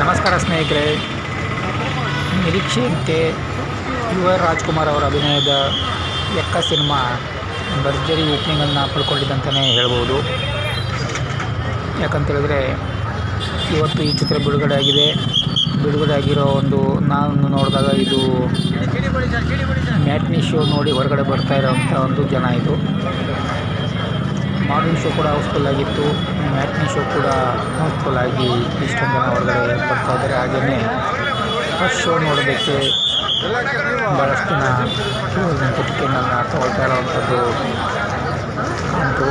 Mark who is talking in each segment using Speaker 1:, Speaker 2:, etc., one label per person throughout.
Speaker 1: ನಮಸ್ಕಾರ ಸ್ನೇಹಿತರೆ. ನಿರೀಕ್ಷೆಯಂತೆ ಯುವ ರಾಜ್ಕುಮಾರ್ ಅವರ ಅಭಿನಯದ ಎಕ್ಕ ಸಿನಿಮಾ ಭರ್ಜರಿ ಓಪನಿಂಗನ್ನು ಪಡ್ಕೊಂಡಿದ್ದಂತಲೇ ಹೇಳ್ಬೋದು. ಯಾಕಂತೇಳಿದ್ರೆ ಇವತ್ತು ಈ ಚಿತ್ರ ಬಿಡುಗಡೆ ಆಗಿದೆ. ಬಿಡುಗಡೆ ಆಗಿರೋ ಒಂದು ನಾನು ನೋಡಿದಾಗ ಇದು ಮ್ಯಾಟ್ನಿ ಶೋ ನೋಡಿ ಹೊರಗಡೆ ಬರ್ತಾ ಇರೋವಂಥ ಒಂದು ಜನ ಇದು. ಮಾರ್ನಿಂಗ್ ಶೋ ಕೂಡ ಹೌಸ್ಫುಲ್ ಆಗಿತ್ತು ಮ್ಯಾಟ್ನಿ ಶೋ ಕೂಡ ಹೌಸ್ಫುಲ್ ಆಗಿ ಇಷ್ಟೊಂದು ಜನ ಹೊರಗಡೆ ಬರ್ತಾ ಇದ್ದಾರೆ. ಹಾಗೆಯೇ ಫಸ್ಟ್ ಶೋ ನೋಡೋದಕ್ಕೆ ಭಾಳಷ್ಟು ಜನ ಟಿಕೆಟನ್ನು ತಗೊಳ್ತಾ ಇರೋವಂಥದ್ದು ಉಂಟು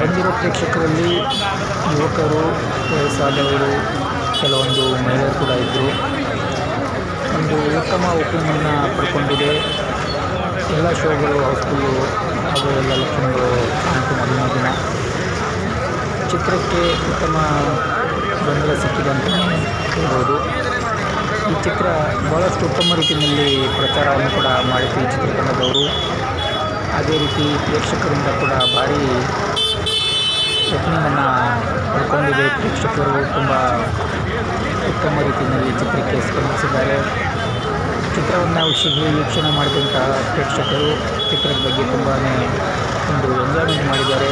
Speaker 1: ಬಂದಿರೋ ಪ್ರೇಕ್ಷಕರಲ್ಲಿ ಯುವಕರು, ವಯಸ್ಸಾದವರು, ಕೆಲವೊಂದು ಮಹಿಳೆಯರು ಕೂಡ ಇದ್ದರು ಒಂದು ಉತ್ತಮ ಒಪಿನಿಯನ್ನ ಪಡ್ಕೊಂಡಿದೆ. ಎಲ್ಲ ಶೋಗಳು ಹೌಸ್ಫುಲ್ಲು ಹಾಗೂ ಎಲ್ಲ ಕಾಣ್ತು ಮೊದಲನೇ ದಿನ. ಚಿತ್ರಕ್ಕೆ ಉತ್ತಮ ಬೆಂಬಲ ಸಿಕ್ಕಿದೆ ಅಂತ ಹೇಳ್ಬೋದು. ಈ ಚಿತ್ರ ಭಾಳಷ್ಟು ಉತ್ತಮ ರೀತಿಯಲ್ಲಿ ಪ್ರಚಾರವನ್ನು ಕೂಡ ಮಾಡಿತು ಈ ಚಿತ್ರತಂಡದವರು ಅದೇ ರೀತಿ ಪ್ರೇಕ್ಷಕರಿಂದ ಕೂಡ ಭಾರಿ ಓಪನಿಂಗನ್ನು ಪಡ್ಕೊಂಡಿದೆ. ಪ್ರೇಕ್ಷಕರು ತುಂಬ ಉತ್ತಮ ರೀತಿಯಲ್ಲಿ ಚಿತ್ರಕ್ಕೆ ಸ್ಪಂದಿಸಿದ್ದಾರೆ. ಚಿತ್ರವನ್ನು ವೀಕ್ಷಿಸಿ ವೀಕ್ಷಣೆ ಮಾಡಿದಂಥ ಪ್ರೇಕ್ಷಕರು ಚಿತ್ರದ ಬಗ್ಗೆ ತುಂಬಾ ಒಂದು ಎಂಜಾಯ್ಮೆಂಟ್ ಮಾಡಿದ್ದಾರೆ.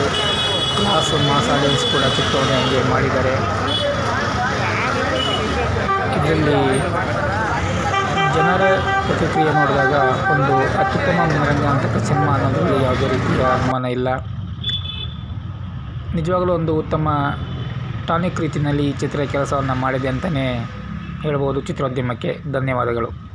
Speaker 1: ಕ್ಲಾಸ್ ಮಾಸ್ ಆಡಿಯನ್ಸ್ ಕೂಡ ಚಿತ್ರವನ್ನು ಎಂಜಾಯ್ ಮಾಡಿದ್ದಾರೆ. ಇದರಲ್ಲಿ ಜನರ ಪ್ರತಿಕ್ರಿಯೆ ನೋಡಿದಾಗ ಒಂದು ಅತ್ಯುತ್ತಮ ಮನರಂಜನಾತ್ಮಕ ಸಿನಿಮಾ ಅನ್ನೋದರಲ್ಲಿ ಯಾವುದೇ ರೀತಿಯ ಅನುಮಾನ ಇಲ್ಲ. ನಿಜವಾಗಲೂ ಒಂದು ಉತ್ತಮ ಟಾನಿಕ್ ರೀತಿಯಲ್ಲಿ ಚಿತ್ರ ಕೆಲಸವನ್ನು ಮಾಡಿದೆ ಅಂತಲೇ ಹೇಳ್ಬೋದು ಚಿತ್ರೋದ್ಯಮಕ್ಕೆ. ಧನ್ಯವಾದಗಳು.